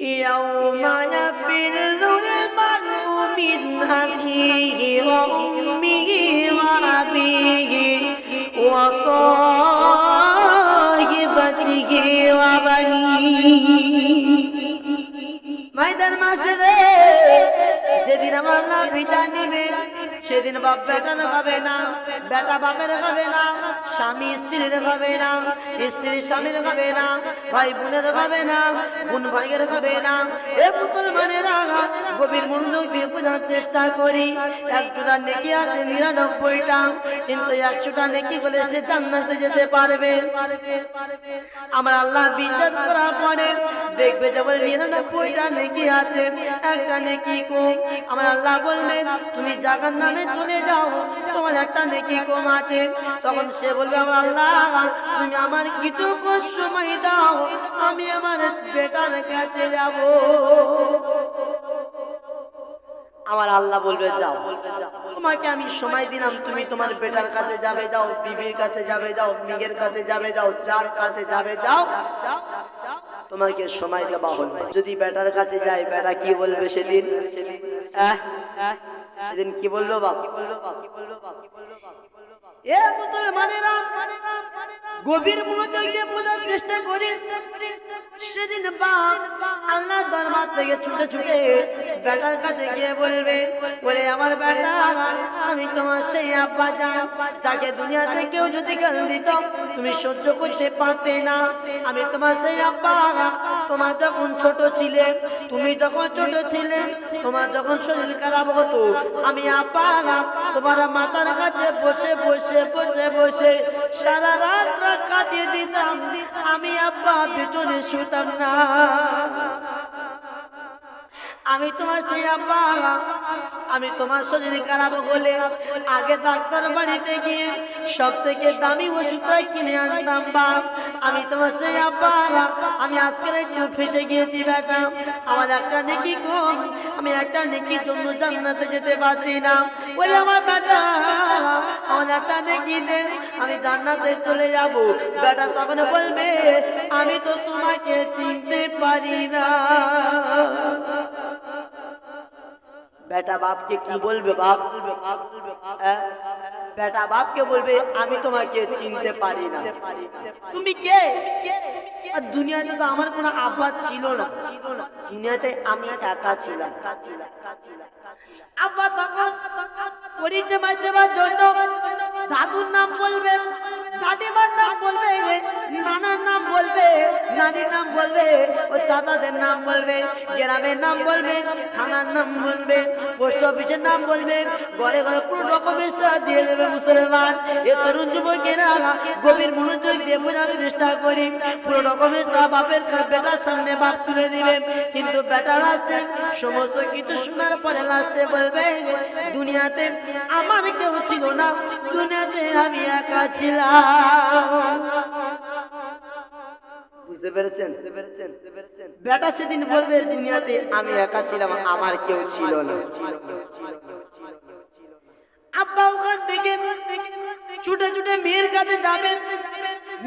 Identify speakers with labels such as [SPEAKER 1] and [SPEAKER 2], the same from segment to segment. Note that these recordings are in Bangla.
[SPEAKER 1] يوم يفر المرء من أخيه وأمه وأبيه وصاحبته وبنيه মাইদার মাসে রে যেদিন আমার আল্লাহ বিদায় নিবে সেদিন বাপ বেটার হবে না, বেটা বাপের হবে না, স্বামী স্ত্রীর হবে না, স্ত্রী স্বামীর হবে না, ভাই বোনের হবে না, বোন ভাইয়ের হবে না। এ মুসলমানেরা গভীর মনোযোগ দিয়ে বোঝার চেষ্টা করি। একজোড়া নেকি আছে নিরানব্বইটা, কিন্তু একশোটা নেকি বলে সে জান্নাতে যেতে পারবে। আমার আল্লাহ বিচার করার পরে দেখবে যে বলে নিরানব্বইটা নেকি আছে, একটা নেকি কম। আমার আল্লাহ বলবে তুমি জাগার নামে চলে যাও তোমার একটা নেকি কম আছে। তখন সে বলবে আমার আল্লাহ তুমি আমার কিছু সময় দাও আমি আমার বেটার কাছে যাব। আমার আল্লাহ বলবে যাও। তোমাকে আমি সময় দিলাম তুমি তোমার বেটার কাছে যাবে যাও বিবির কাছে যাবে যাও মিগের কাছে যাবে যাও যার কাছে যাবে যাও। তোমাকে সময় দেওয়া হলো। যদি বেটার কাছে যায় বেটা কি বলবে সেদিন? আহ, সেদিন কি বলল বা কি বলল বা কি বলল বা কি বলল আমি তোমার সেই আব্বা যান যাকে দুনিয়াতে কেউ যদি গাল দিত, তুমি সহ্য করতে পারতে না। আমি তোমার সেই আব্বা, তোমার যখন ছোট ছিলে, তুমি যখন ছোট ছিলে, তোমার যখন শরীর খারাপ হতো, আমি আব্বা, তোমার মাথার কাছে বসে বসে বসে বসে সারা রাত্রা কাঁদিয়ে দিতাম। আমি আব্বা পেছনে শুতাম না। আমি তোমার সেই আব্বা। আমি তোমার শরীর খারাপ বলে আগে ডাক্তার বাড়িতে গিয়ে সব থেকে দামি ওষুধটা কিনে আনতাম, বা। আমি তোমার সেই আব্বা। আমি আজকের একটু ফেসে গিয়েছি, বেটা। আমার একটা নেকি কম আমি একটা নেকির জন্য জান্নাতে যেতে পারছি না। ওই আমার বেটা, আমার একটা নেকি দে, আমি জান্নাতে চলে যাব। বেটা তখন বলবে, আমি তো তোমাকে চিনতে পারি না। বেটা বাপকে কি বলবে বাপ হ্যাঁ? বেটা বাপকে বলবে, আমি তোমাকে চিনতে পারি না। তুমি কে? আর দুনিয়াতে তো আমার কোনো আব্বা ছিল না। দুনিয়াতে আমি একা ছিলাম। আব্বা তখন পরিচয় দাদুর নাম বলবে, দাদিমার নাম বলবে, নানার নাম বলবে, নানির নাম বলবে, ও চাচাদের নাম বলবে, গ্রামের নাম বলবে, থানার নাম বলবে, পোস্ট অফিসের নাম বলবে, ঘরে ঘরে পুরো ডকুমেন্টসটা দিয়ে দেবে মুসলমান, এ তরুণ গভীর মনোযোগ দিয়ে বোঝার চেষ্টা করি। পুরো ডকুমেন্টটা বাপের বেটার সামনে বাপ তুলে কিন্তু সমস্ত কিছু শোনার পরে লাস্টে বলবে, দুনিয়াতে আমার কেউ ছিল না, দুনিয়াতে আমি একা ছিলাম। বুঝতে পেরেছেন? বেটা সেদিন বলবে, দুনিয়াতে আমি একা ছিলাম, আমার কেউ ছিল না। আব্বা ওখান থেকে ছুটে ছুটে মেয়ের কাছে যাবে।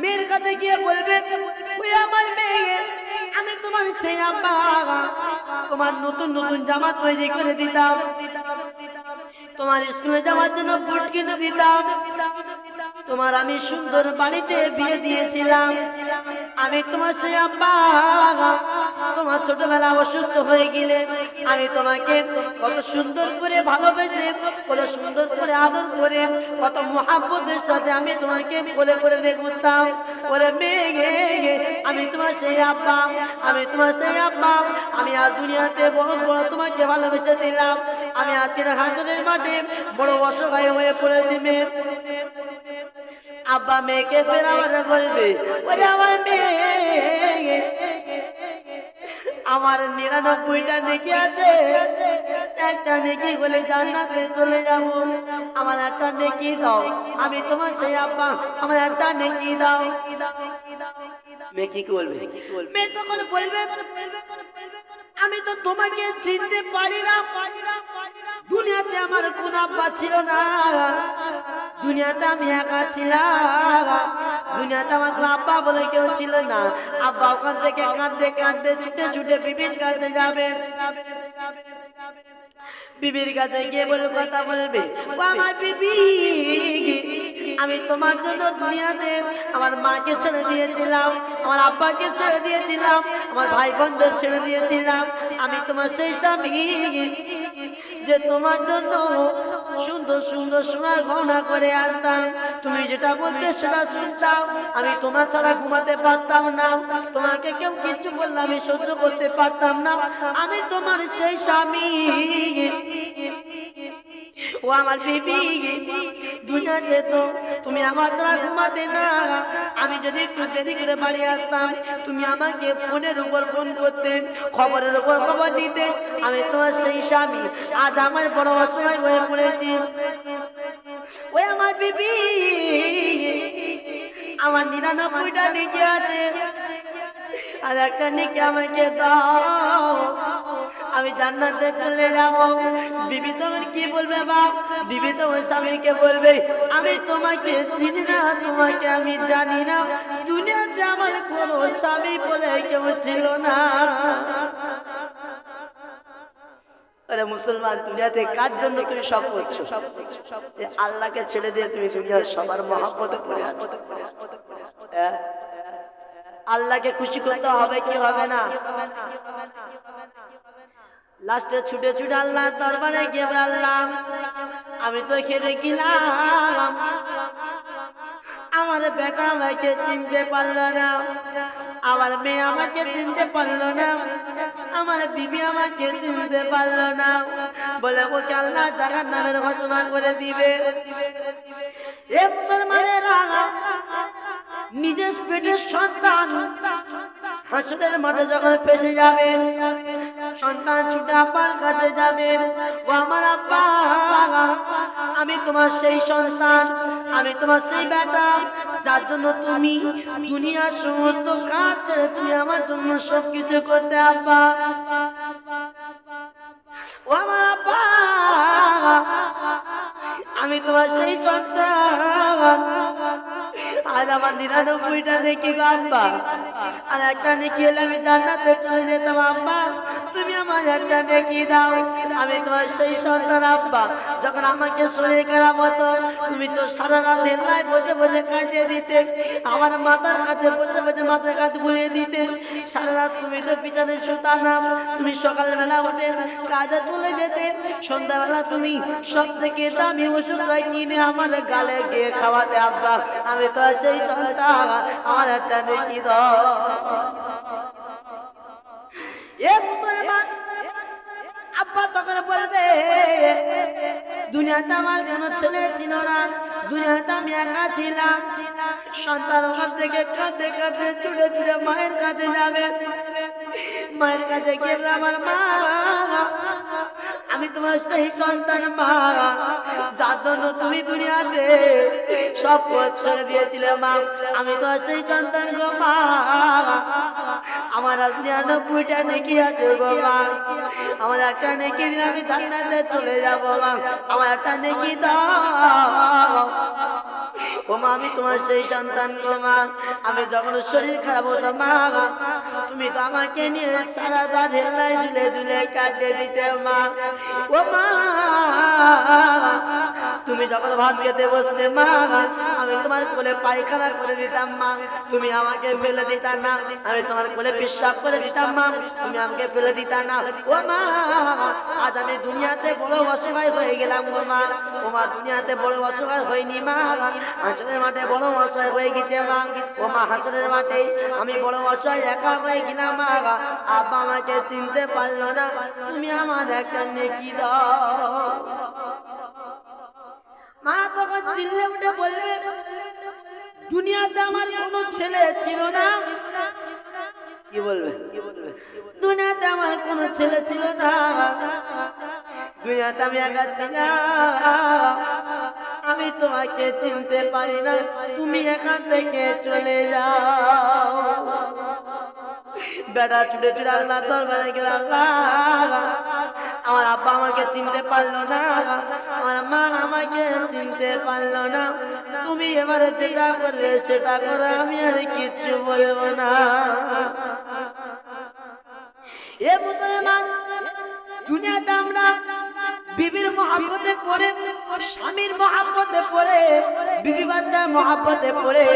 [SPEAKER 1] মেয়ের কাছে গিয়ে বলবে, ওই আমার মেয়ে, আমি তোমার সেই আব্বা। তোমার নতুন নতুন জামা তৈরি করে দিতাম। তোমার স্কুলে যাওয়ার জন্য বুট কিনে দিতাম। তোমার আমি সুন্দর বাড়িতে বিয়ে দিয়েছিলাম। আমি তোমার সেই আব্বা। তোমার ছোটবেলা অসুস্থ হয়ে গেলে আমি তোমাকে কত সুন্দর করে ভালোবেসে, কত সুন্দর করে আদর করে, কত মহাব্বতের সাথে আমি তোমাকে বলে করে রেখতাম বলে মেয়ে আমি তোমার সেই আব্বা, আমি তোমার সেই আব্বা। আমি আজ দুনিয়াতে বড় বড় তোমাকে ভালোবেসে দিলাম। আমি আজকের হাজরের মাঠে বড় অসহায় হয়ে পড়ে দিবে আব্বা মেয়েকে ফের বলবে, ওরে আমার মেয়ে আমার নিরানব্বইটা নেকি আছে। একটা নেকি বলে জান্নাতে চলে যাব। আমার একটা নেকি দাও। আমি তোমার সেই আব্বা। আমার একটা নেকি দাও। তখন বলবে, আমি তো তোমাকে চিনতে পারি না। দুনিয়াতে আমার কোন আব্বা ছিল না। দুনিয়াতে আমি একা ছিলাম। দুনিয়াতে আমার কোনো আব্বা বলে কেউ ছিল না। আব্বা ওখান থেকে কাঁদতে কাঁদতে ছুটে ছুটে বিবির কাছে যাবে। বিবির কাছে গিয়ে বলে, কথা বলবে? ও আমার বিবি, আমি তোমার জন্য দুনিয়াতে আমার মাকে ছেড়ে দিয়েছিলাম, আমার আব্বাকে ছেড়ে দিয়েছিলাম, আমার ভাই বোনদের ছেড়ে দিয়েছিলাম। আমি তোমার সেই স্বামী যে তোমার জন্য সুন্দর সুন্দর সোনার গহনা করে আসতাম তুমি যেটা বলতে সেটা শুনতাম আমি তোমার ছাড়া ঘুমাতে পারতাম না। তোমাকে কেউ কিছু বললে আমি সহ্য করতে পারতাম না। আমি তোমার সেই স্বামী। ও আমার বিবি। দুনিয়াতে তো তুমি আমার ছাড়া ঘুমাতে না। আমি যদি একটু দেরি করে বাড়ি আসতাম, তুমি আমাকে ফোনের উপর ফোন করতে, খবরের উপর খবর দিতে। আমি তোমার সেই স্বামী। আজ আমার বড় অসহায় হয়ে পড়েছি। ওই আমার বিবি, আমার নিরানব্বইটা নেকি আছে। আর একটা আমাকে দাও। আমি জান্নাতে চলে যাব। বিবি তোমার কি বলবে বাপ? বিবি তোমার স্বামীকে বলবে, আমি তোমাকে চিনি না, তোমাকে আমি জানি না। দুনিয়াতে আমার কোনো স্বামী বলে কেউ ছিল না। আরে মুসলমান, দুনিয়াতে কার জন্য তুমি সব করছ? আল্লাহকে ছেড়ে দিয়ে তুমি দুনিয়ার সবার মহাব্বত করে? আল্লাহকে খুশি করতে হবে কি হবে না? লাস্টে ছুটে ছুটে আল্লাহ দরবারে গিয়ে আল্লাহ আমি তো খেতে গেলাম আমার বেটা আমাকে চিনতে পারল না, আমার মেয়ে আমাকে চিনতে পারল না আমার বিবি আমাকে চিনতে পারল না। বলে ওকে আল্লাহ জাগার নামের ঘোষণা করে দিবে। এ মুসলমানেরা নিজের পেটের সন্তান হাসুদের মাঠে যখন ফেসে যাবে, সন্তান ছুটে আব্বার কাছে যাবে। ও আমার আব্বা আমি তোমার সেই সন্তান, আমি তোমার সেই বেটা, যার জন্য তুমি দুনিয়ার সমস্ত কাজ তুমি আমার জন্য সব কিছু করতে আব্বা ও আমার আব্বা, আমি তোমার সেই সন্তান। আজ আমার নিরানব্বইটা নেকি গো আব্বা আর একটা নেকি এলে আমি জান্নাতে চলে যেতাম আব্বা। তুমি আমার একটা নেকি দাও। আমি তোমার সেই সন্তান আব্বা। যখন আমাকে শরীর খারাপ হতো, তুমি তো সারা রাত হেল্লায় বসে বসে কাটিয়ে দিতে। আমার মাথার কাছে বসে বসে মাথার কাছে বুলিয়ে দিতে। সারা রাত তুমি তো পিছনে শুতা না তুমি সকালবেলা উঠে কাজে চলে যেতে। সন্ধ্যাবেলা তুমি সব থেকে দামি ওষুধটা কিনে আমার গালে গিয়ে খাওয়াতে, আব্বা। আমি তো সেই সন্তান, আমার একটা দেখি দাও। এ মুসলমান, আব্বা তখন বলবে, দুনিয়াতে আমার কোনো ছেলে ছিল না, দুনিয়াতে আমি একা ছিলাম। সন্তান ওখান থেকে কাঁদতে কাঁদতে ছুটে ছুটে মায়ের কাছে যাবে। মায়ের কাছে গিয়ে আমার মা আমি তোমার সেই সন্তান মা, যার জন্য তুমি দুনিয়াতে সব ছেড়ে দিয়েছিলে মা। আমি তোমার সেই সন্তান গো মা। আমার আজ নিরানব্বইটা নেকি আছে গো মা। আমার একটা নেকি দিন আমি জান্নাতে চলে যাব মা। আমার একটা নেকি দাও। ও মা আমি তোমার সেই সন্তান গো মা। আমি যখন শরীর খারাপ হতো, মা তুমি তো আমাকে নিয়ে সারা রাত হেলায় ঝুলে ঝুলে কাটিয়ে দিতে, মা। ও মা তুমি যখন ভাত খেতে বসতে, মা, আমি তোমার কোলে পায়খানা করে দিতাম, মা। তুমি আমাকে ফেলে দিতাম না। আমি তোমার কোলে পেশাব করে দিতাম, মা। তুমি আমাকে ফেলে দিতাম না। ও মা, আজ আমি দুনিয়াতে বড় অসহায় হয়ে গেলাম, ও মা। ও মা, দুনিয়াতে বড় অসহায় হয়নি, মা। হাসনের মাঠে বড় অসহায় হয়ে গেছে, মা। ও মা হাসনের মাঠে আমি বড় অসহায় একা হয়ে গেলাম, মা। আব্বা আমাকে চিনতে পারল না। তুমি আমার একটা নেকি দাও। মা তখন চিল্লে উঠে বলবে দুনিয়াতে আমার কোনো ছেলে ছিল না। কি বলবে? দুনিয়াতে আমার কোনো ছেলে ছিল না। দুনিয়াতে আমি একা ছিলাম। আমি তোমাকে চিনতে পারি না। তুমি এখান থেকে চলে যাও। বেটা ছুটে ছুটে আল্লাহ দরবারে গেল আল্লাহ আমার আব্বা আমাকে চিনতে পারল না। আমার মা আমাকে চিনতে পারল না। তুমি এবারে যেটা করবে সেটা করো আমি আর কিচ্ছু বলব না। এ মুসলমান, দুনিয়াতে আমরা বিবির মহাব্বতে পড়ে, স্বামীর মহাব্বতে পড়ে বিবি বাচ্চার মহাব্বতে পড়ে,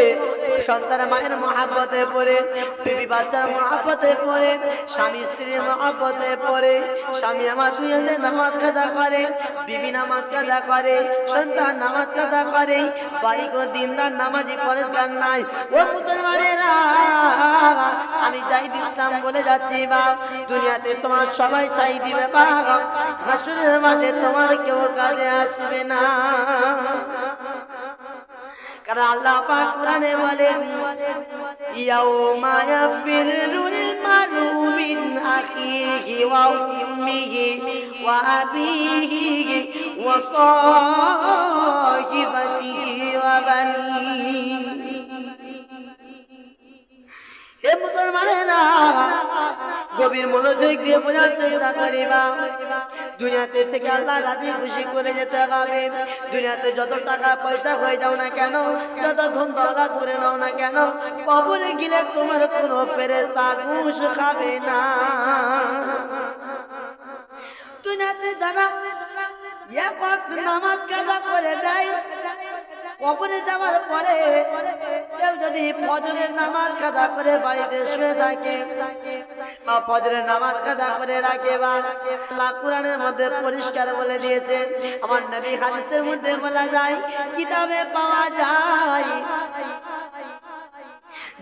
[SPEAKER 1] সন্তান মায়ের মহাব্বতে পড়ে, বিবি বাচ্চার মহাব্বতে পড়ে, স্বামী স্ত্রীর মহাব্বতে পড়ে, স্বামী আমার দুনিয়াতে নামাজ কাজা করে, বিবি নামাজ কাজা করে, সন্তান নামাজ কাজা করে, বাড়ি কোনো দিন রাত নামাজি পরে গান নাই। ও মুসলমানেরা, আমি জাহিদ ইসলাম বলে যাচ্ছি বা, দুনিয়াতে তোমার সবাই চাই দিবে বা হাসুরের মাঠে তোমার কেউ কাজে আসবে না। কারণ আল্লাহ পাক কোরআনে বলেন ইয়াউমা ইয়াফিরুল মারু মিন আখিহি ওয়া উম্মিহি ওয়া আবিহি ওয়া সাহিবাতিহি ওয়া বানিহি। হে মুসলমানেরা গভীর মনোযোগ দিয়ে বোঝার চেষ্টা করিবা। দুনিয়াতে থেকে আল্লাহ রাজি, খুশি করে যেতে হবে। দুনিয়াতে যত টাকা পয়সা হয়ে যাও না কেন, যত ধন দলা ধরে নাও না কেন, কবরে গেলে তোমার কোনো ফেরেস্তা ঘুষ খাবে না। দুনিয়াতে যারা এক নামাজ কাজা করে দেয় কবরে যাওয়ার পরে কেউ যদি ফজরের নামাজ কাজা করে বাড়িতে শুয়ে থাকে বা ফজরের নামাজ কাজা করে রাখে বা আল্লাহ কোরআনের মধ্যে পরিষ্কার বলে দিয়েছেন আমার নবী হাদিসের মধ্যে বলা যায়, কিতাবে পাওয়া যায়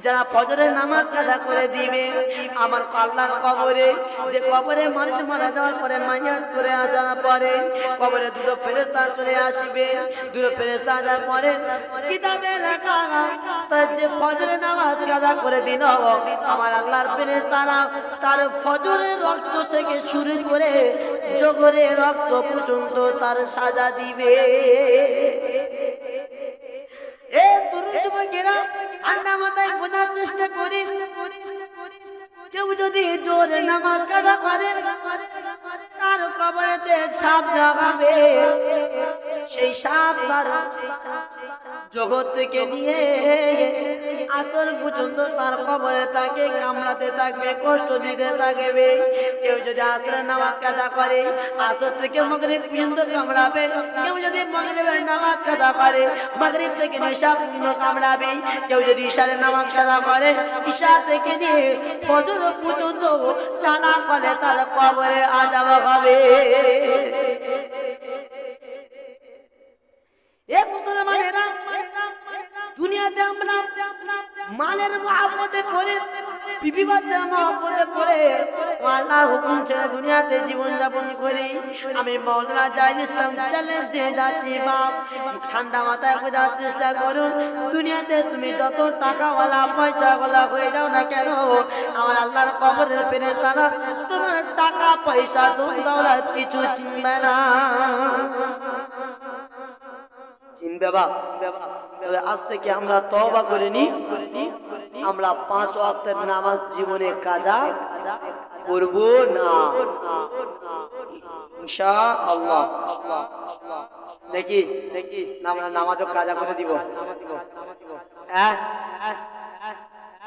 [SPEAKER 1] যারা ফজরের নামাজ কাজা করে দিবে, আমার আল্লাহর কবরে, যে কবরে মানুষ মারা যাওয়ার পরে মাইয়াত করে আসার পরে কবরে দুটো ফেরেস্তা চলে আসবে। দুটো ফেরেস্তা আসার পরে কিতাবে লেখা তার যে ফজরের নামাজ কাজা করে দিন আমার আল্লাহর ফেরেস্তারা তার ফজরের রক্ত থেকে শুরু করে জোগরের রক্ত পর্যন্ত তার সাজা দিবে। এ তরুণ যুবকেরা ঠান্ডা মাথায় বোঝার চেষ্টা করিস কেউ যদি জোরে নামাজ কাজা করে, তার কবরেতে সাপ রাখাবে সেই সাপ তার জগৎ থেকে নিয়ে আসর পর্যন্ত তার কবরে তাকে কামড়াতে থাকবে, কষ্ট দিতে থাকবে। কেউ যদি আসরের নামাজ কাজা করে, আসর থেকে মগরিব পর্যন্ত কামড়াবে। কেউ যদি মগরিবের নামাজ কাজা করে, মগরিব থেকে নেশা পর্যন্ত কামড়াবে। কেউ যদি ইশারের নামাজ কাজা করে, ঈশা থেকে নিয়ে ফজর পর্যন্ত টানা ফলে তার কবরে আজাব হবে। বিবি বাচ্চার মহাব্বতে পড়ে। আল্লাহর হুকুম ছেড়ে দুনিয়াতে জীবন যাপন করি। আমি মৌলানা জাহিদ চ্যালেঞ্জ দিয়ে যাচ্ছি, বাপ। ঠান্ডা মাথায় বোঝার চেষ্টা করুন। দুনিয়াতে তুমি যত টাকাওয়ালা, পয়সাওয়ালা হয়ে যাও না কেন, আমার আল্লাহর কবরের পেনে তারা তোমার টাকা, পয়সা দৌলত কিছু চিনবে না। তবে আজ থেকে আমরা তওবা করে নি। আমরা পাঁচ ওয়াক্তের নামাজ জীবনে কাজা করব না। ইনশাআল্লাহ। দেখি দেখি, আমরা নামাজও কাজা করে দিব। হ্যাঁ।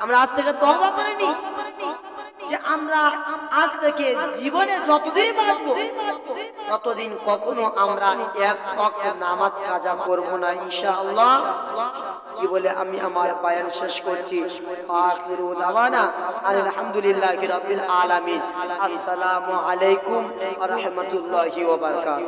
[SPEAKER 1] আমরা আজ থেকে তওবা করে নি। যে আমরা আজ থেকে জীবনে যতদিন বাঁচবো, ততদিন কখনো আমরা এক ওয়াক্ত নামাজ কাজা করব না, ইনশাআল্লাহ। কি বলে আমি আমার বায়ান শেষ করছি। আখিরু দাওয়ানা আলহামদুলিল্লাহি রাব্বিল আলামিন। আসসালামু আলাইকুম ওয়া রাহমাতুল্লাহি ওয়া বারাকাতুহু।